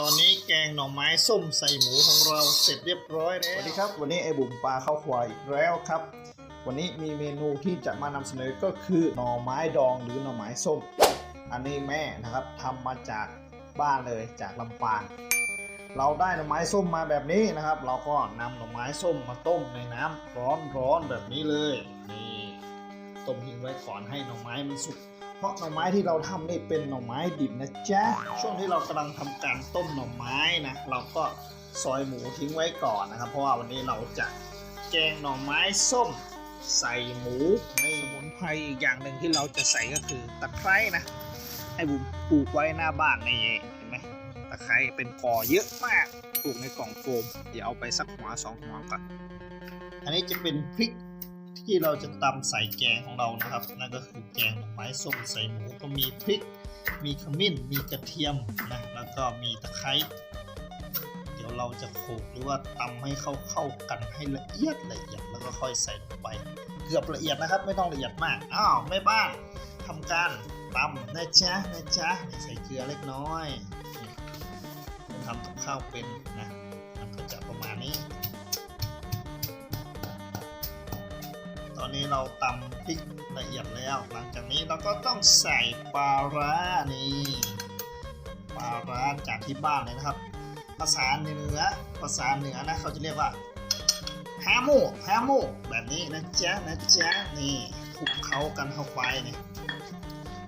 ตอนนี้แกงหน่อไม้ส้มใส่หมูของเราเสร็จเรียบร้อยแล้วสวัสดีครับ วันนี้ไอ้บุ๋มปลาเข้าวควายอีกแล้วครับ วันนี้มีเมนูที่จะมานำเสนอก็คือหน่อไม้ดองหรือหน่อไม้ส้ม อันนี้แม่นะครับทำมาจากบ้านเลยจากลำปางเราได้หน่อไม้ส้มมาแบบนี้นะครับ เราก็นำหน่อไม้ส้มมาต้มในน้ำร้อนๆแบบนี้เลยนี่ต้มทิ้งไว้ก่อนให้หน่อไม้มันสุก ราะหน่อไม้ที่เราทำนี่เป็นหน่อไม้ดิบนะจ๊ะช่วงที่เรากำลังทำการต้มหน่อไม้นะเราก็ซอยหมูทิ้งไว้ก่อนนะครับ เพราะว่าวันนี้เราจะแกงหน่อไม้ส้มใส่หมูในสมุนไพรอีกอย่างหนึ่งที่เราจะใส่ก็คือตะไคร้นะ ให้บุมปลูกไว้หน้าบ้านนี่เห็นไหมตะไคร้เป็นกอเยอะมากปลูกในกล่องโฟมเดี๋ยวเอาไปสักหัวสองหัวก่อนอันนี้จะเป็นพริก ที่เราจะตำใส่แกงของเรานะครับ นั่นก็คือแกงหน่อไม้ส้มใส่หมูก็มีพริก มีขมิ้น มีกระเทียมนะแล้วก็มีตะไคร้เดี๋ยวเราจะโขลกหรือว่าตำให้เข้าเข้ากันให้ละเอียดละเอียดแล้วก็ค่อยใส่ลงไป เกือบละเอียดนะครับ ไม่ต้องละเอียดมากอ้าวแม่บ้านทำการตำนะจ๊ะนะจ๊ะใส่เกลือเล็กน้อยทำกับข้าวเป็นนะมันก็จะประมาณนี้ นี้เราตำพริกละเอียดแล้ว หลังจากนี้เราก็ต้องใส่ปลาร้านี่ปลาร้าจากที่บ้านเลยนะครับ ภาษาเหนือภาษาเหนือนะเขาจะเรียกว่าฮาโมฮาโมแบบนี้นะจ๊ะนะจ๊ะนี่คลุกเคล้ากันเข้าไปนี่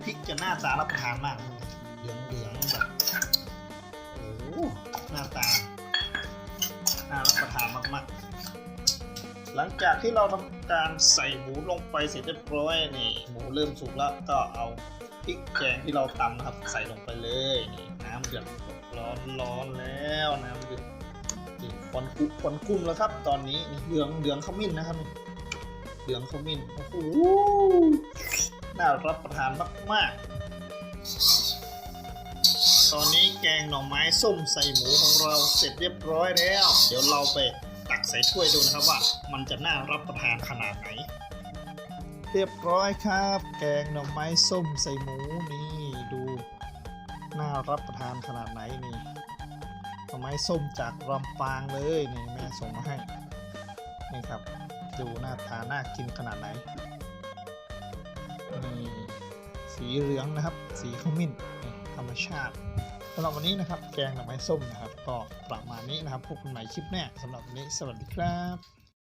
พริกจะหน้าตารับประทานมากเหลืองเหลืองๆแบบโอ้หหน้าตาน่ารับประทานมากๆ หลังจากที่เราทำการใส่หมูลงไปเสร็จเรียบร้อยนี่หมูเริ่มสุกแล้วก็เอาพริกแกงที่เราตำนะครับใส่ลงไปเลยนี่น้ำเดือดร้อนร้อนแล้วน้ำเดือดนี่ควันกุควันกุ้งแล้วครับ ตอนนี้นเหลืองเหลืองขมิ้นนะครับเหลืองขมิ้นโอ้โหน่ารับประทานมากๆ ตอนนี้แกงหน่อไม้ส้มใส่หมูของเราเสร็จเรียบร้อยแล้ว เดี๋ยวเราไป ใส่ถ้วยดูนะครับว่ามันจะน่ารับประทานขนาดไหน เรียบร้อยครับ แกงหน่อไม้ส้มใส่หมูนี่ดูน่ารับประทานขนาดไหนนี่หน่อไม้ส้มจากลำปางเลยนี่แม่ส่งมาให้นี่ครับดูหน้าทานน่ากินขนาดไหนนี่สีเหลืองนะครับ สีขมิ้นธรรมชาติ สำหรับวันนี้นะครับ แกงหน่อไม้ส้มนะครับ ก็ประมาณนี้นะครับพบกันใหม่คลิปหน้าสำหรับวันนี้สวัสดีครับ